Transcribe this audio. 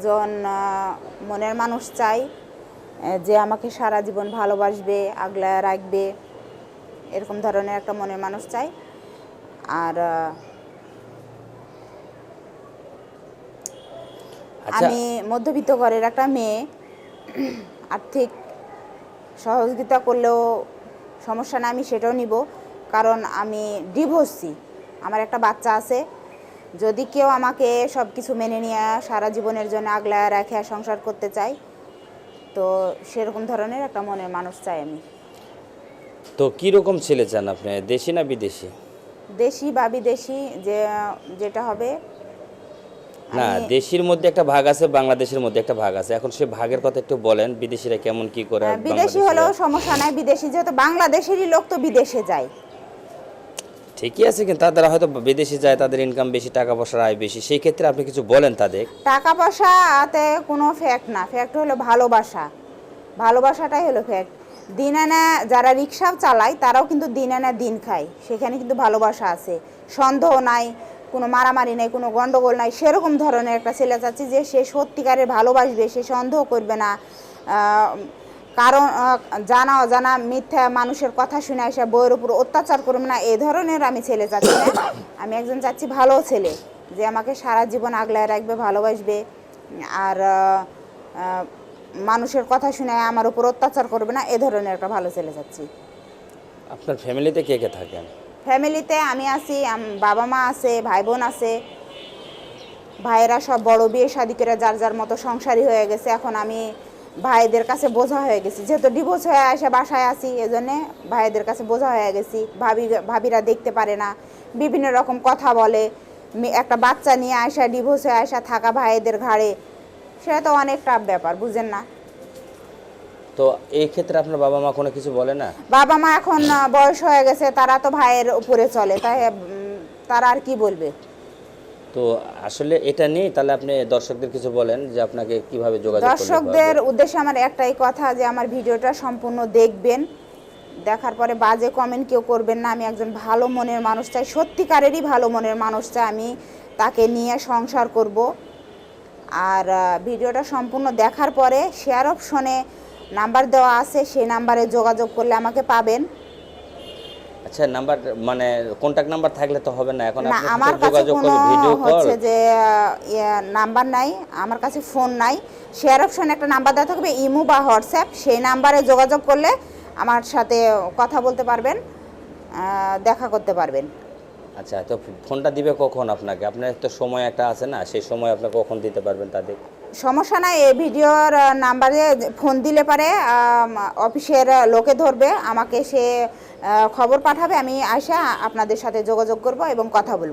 একজন মনের মানুষ চাই যে আমাকে সারা জীবন ভালোবাসবে আগলা রাখবে এরকম ধরনের একটা মনের মানুষ চাই। আর আচ্ছা। আমি মধ্যবিত্ত ঘরের একটা মেয়ে আর্থিক সহযোগিতা করলেও সমস্যা না আমি সেটাও নিব। কারণ আমি ডিভোর্সি আমার একটা বাচ্চা আছে যদি কেউ আমাকে সব কিছু মেনে নিয়ে সারা জীবনের জন্য আগলায় রেখে সংসার করতে চাই তো সেরকম ধরনের একটা মনের মানুষ চাই আমি। তো কি রকম ছেলে চান আপনি? দেশি না বিদেশি? দেশি বা বিদেশি যে যেটা হবে না দেশির মধ্যে একটা ভাগ আছে বাংলাদেশের মধ্যে একটা ভাগ আছে। এখন সে ভাগের কথা একটু বলেন বিদেশিরা কেমন কি করে হ্যাঁ, বিদেশি হলেও সমস্যা নাই বিদেশি যেহেতু বাংলাদেশেরই লোক তো বিদেশে যায়। ঠিকই আছে, কিন্তু তারা হয়তো বিদেশে যায়, তাদের ইনকাম বেশি, টাকা পয়সার আয় বেশি, সেই ক্ষেত্রে আপনি কিছু বলেন তাদের? টাকা পয়সাতে কোনো ফ্যাক্ট না। ফ্যাক্ট হলো ভালোবাসা। ভালোবাসাটাই হলো ফ্যাক্ট দিন আনা যারা রিক্সা চালায়, তারাও কিন্তু দিন আনা দিন খায়। সেখানে কিন্তু ভালোবাসা আছে। সন্দেহ নাই, কোনো মারামারি নেই, কোনো গন্ডগোল নাই। সেরকম ধরনের একটা ছেলে চাচ্ছি যে সে সত্যিকারের ভালোবাসবে, সে সন্দেহ করবে না। কারণ জানা অজানা মিথ্যা মানুষের কথা শুনে এসে বইয়ের উপর অত্যাচার করবে না এই ধরনের আমি ছেলে চাচ্ছি না। আমি একজন চাচ্ছি ভালো ছেলে যে আমাকে সারা জীবন আগলায় রাখবে ভালোবাসবে আর মানুষের কথা শুনে আমার উপর অত্যাচার করবে না এ ধরনের একটা ভালো ছেলে চাচ্ছি আপনার ফ্যামিলিতে কে কে থাকেন? ফ্যামিলিতে আমি আছি বাবা মা আছে ভাই বোন আছে। ভাইয়েরা সব বড় বিয়ে শাদি করে যার যার মতো সংসারী হয়ে গেছে। এখন আমি ভাইদের কাছে বোঝা হয়ে গেছি। যেহেতু ডিভোর্স হয়ে এসে বাসায় আছি এজন্যে ভাইদের কাছে বোঝা হয়ে গেছি। ভাবি ভাবিরা দেখতে পারে না। বিভিন্ন রকম কথা বলে। একটা বাচ্চা নিয়ে আসা ডিভোর্স হয়ে আসা থাকা ভাইদের ঘাড়ে। সেটা তো অনেক টাফ ব্যাপার বুঝেন না। তো এই ক্ষেত্রে আপনার বাবা মা কোনো কিছু বলে না? বাবা মা এখন বয়স হয়ে গেছে তারা তো ভাইয়ের উপরে চলে। তাই তারা আর কি বলবে? তো আসলে এটা নেই তাহলে আপনি দর্শকদের কিছু বলেন যে আপনাকে কীভাবে যোগাযোগ দর্শকদের? উদ্দেশ্যে আমার একটাই কথা যে আমার ভিডিওটা সম্পূর্ণ দেখবেন, দেখার পরে বাজে কমেন্ট কেউ করবেন না, আমি একজন ভালো মনের মানুষ চাই, সত্যিকারেরই ভালো মনের মানুষ চাই, আমি তাকে নিয়ে সংসার করব আর ভিডিওটা সম্পূর্ণ দেখার পরে শেয়ার অপশনে নাম্বার দেওয়া আছে, সেই নাম্বারে যোগাযোগ করলে আমাকে পাবেন আচ্ছা নাম্বার মানে কন্টাক্ট নাম্বার থাকলে তো হবে না। এখন আমার কাছে কোনো হচ্ছে যে নাম্বার নাই আমার কাছে ফোন নাই। শেয়ার অপশন একটা নাম্বার দেওয়া থাকবে ইমো বা হোয়াটসঅ্যাপ সেই নাম্বারে যোগাযোগ করলে আমার সাথে কথা বলতে পারবেন দেখা করতে পারবেন। আচ্ছা তো ফোনটা দিবে কখন আপনাকে? আপনার তো সময় একটা আছে না, সেই সময় আপনি কখন দিতে পারবেন তাদের? সমস্যা নাই, এই ভিডিওর নাম্বারে ফোন দিলে পারে অফিসের লোকে ধরবে, আমাকে সে খবর পাঠাবে, আমি আসা আপনাদের সাথে যোগাযোগ করব এবং কথা বলব।